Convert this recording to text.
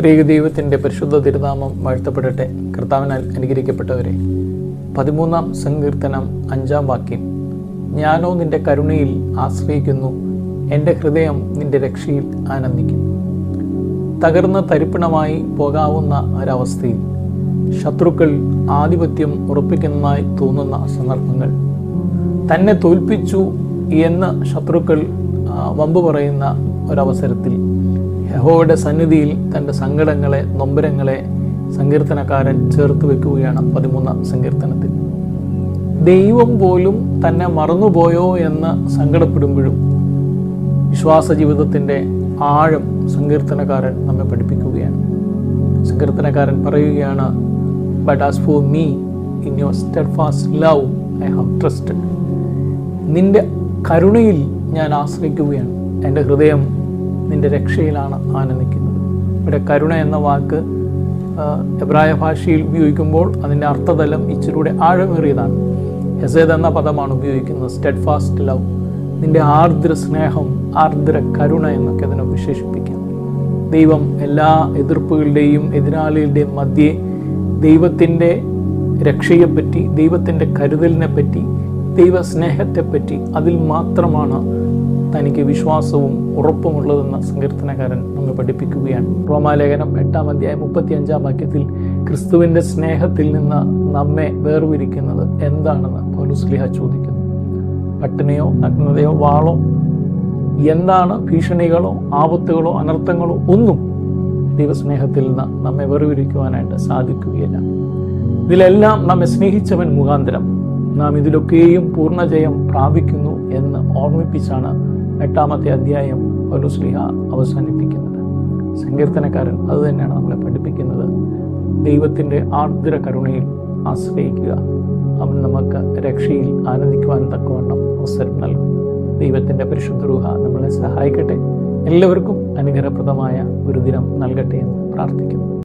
ത്രിയേക ദൈവത്തിന്റെ പരിശുദ്ധ തിരുനാമം വാഴ്ത്തപ്പെടട്ടെ. കർത്താവിനാൽ അനുഗ്രഹിക്കപ്പെട്ടവരെ പതിമൂന്നാം സങ്കീർത്തനം അഞ്ചാം വാക്യം. ഞാനോ നിന്റെ കരുണയിൽ ആശ്രയിക്കുന്നു എന്റെ ഹൃദയം നിന്റെ രക്ഷയിൽ ആനന്ദിക്കും. തകർന്ന് തരിപ്പണമായി പോകാവുന്ന ഒരവസ്ഥയിൽ ശത്രുക്കൾ ആധിപത്യം ഉറപ്പിക്കുന്നതായി തോന്നുന്ന സന്ദർഭങ്ങൾ. തന്നെ തോൽപ്പിച്ചു എന്ന് ശത്രുക്കൾ വമ്പ് പറയുന്ന ഒരവസരത്തിൽ യഹോവയുടെ സന്നിധിയിൽ തന്റെ സങ്കടങ്ങളെ നൊമ്പരങ്ങളെ സങ്കീർത്തനക്കാരൻ ചേർത്ത് വെക്കുകയാണ് പതിമൂന്നാം സങ്കീർത്തനത്തിൽ. ദൈവം പോലും തന്നെ മറന്നുപോയോ എന്ന് സങ്കടപ്പെടുമ്പോഴും വിശ്വാസ ജീവിതത്തിന്റെ ആഴം സങ്കീർത്തനക്കാരൻ നമ്മെ പഠിപ്പിക്കുകയാണ്. സങ്കീർത്തനക്കാരൻ പറയുകയാണ് but as for me in your steadfast love I have trusted നിന്റെ കരുണയിൽ ഞാൻ ആശ്രയിക്കുകയാണ്. എന്റെ ഹൃദയം നിന്റെ രക്ഷയിലാണ് ആനന്ദിക്കുന്നത് ഇവിടെ കരുണ എന്ന വാക്ക് എബ്രായ ഭാഷയിൽ ഉപയോഗിക്കുമ്പോൾ അതിന്റെ അർത്ഥതലം ഇച്ചിലൂടെ ആഴമേറിയതാണ്. ഹെസേദ് എന്ന പദമാണ് ഉപയോഗിക്കുന്നത് സ്റ്റെഡ് ഫാസ്റ്റ് ലവ് നിന്റെ ആർദ്ര സ്നേഹം ആർദ്ര കരുണ എന്നൊക്കെ അതിനെ വിശേഷിപ്പിക്കാം ദൈവം എല്ലാ എതിർപ്പുകളുടെയും എതിരാളികളുടെയും മധ്യേ ദൈവത്തിന്റെ രക്ഷയെപ്പറ്റി ദൈവത്തിന്റെ കരുതലിനെ പറ്റി ദൈവസ്നേഹത്തെപ്പറ്റി അതിൽ മാത്രമാണ് തനിക്ക് വിശ്വാസവും ഉറപ്പുമുള്ളതെന്ന് സങ്കീർത്തനകാരൻ നമ്മെ പഠിപ്പിക്കുകയാണ്. റോമാലേഖനം എട്ടാം അധ്യായം മുപ്പത്തി അഞ്ചാം വാക്യത്തിൽ ക്രിസ്തുവിന്റെ സ്നേഹത്തിൽ നിന്ന് നമ്മെ വേർവിരിക്കുന്നത് എന്താണെന്ന് പൗലുസ്ലിഹ ചോദിക്കുന്നു. പട്ടിണിയോ നഗ്നതയോ വാളോ എന്താണ് ഭീഷണികളോ ആപത്തുകളോ അനർത്ഥങ്ങളോ ഒന്നും ദൈവസ്നേഹത്തിൽ നിന്ന് നമ്മെ വേർവിരിക്കുവാനായിട്ട് സാധിക്കുകയില്ല. ഇതിലെല്ലാം നമ്മെ സ്നേഹിച്ചവൻ മുഖാന്തരം. നാം ഇതിലൊക്കെയും പൂർണജയം പ്രാപിക്കുന്നു എന്ന് ഓർമ്മിപ്പിച്ചാണ് എട്ടാമത്തെ അധ്യായം പൗലുസ്ലിഹ അവസാനിപ്പിക്കുന്നത്. സങ്കീർത്തനക്കാരൻ അത് തന്നെയാണ് നമ്മളെ പഠിപ്പിക്കുന്നത്. ദൈവത്തിന്റെ ആർദ്ര കരുണയിൽ ആശ്രയിക്കുക. അവൻ നമുക്ക് രക്ഷയിൽ ആനന്ദിക്കുവാൻ തക്കവണ്ണം അവസരം നൽകും. ദൈവത്തിന്റെ പരിശുദ്ധ രൂഹ നമ്മളെ സഹായിക്കട്ടെ. എല്ലാവർക്കും അനുഗ്രഹപ്രദമായ ഒരു ദിനം നൽകട്ടെ എന്ന് പ്രാർത്ഥിക്കുന്നു.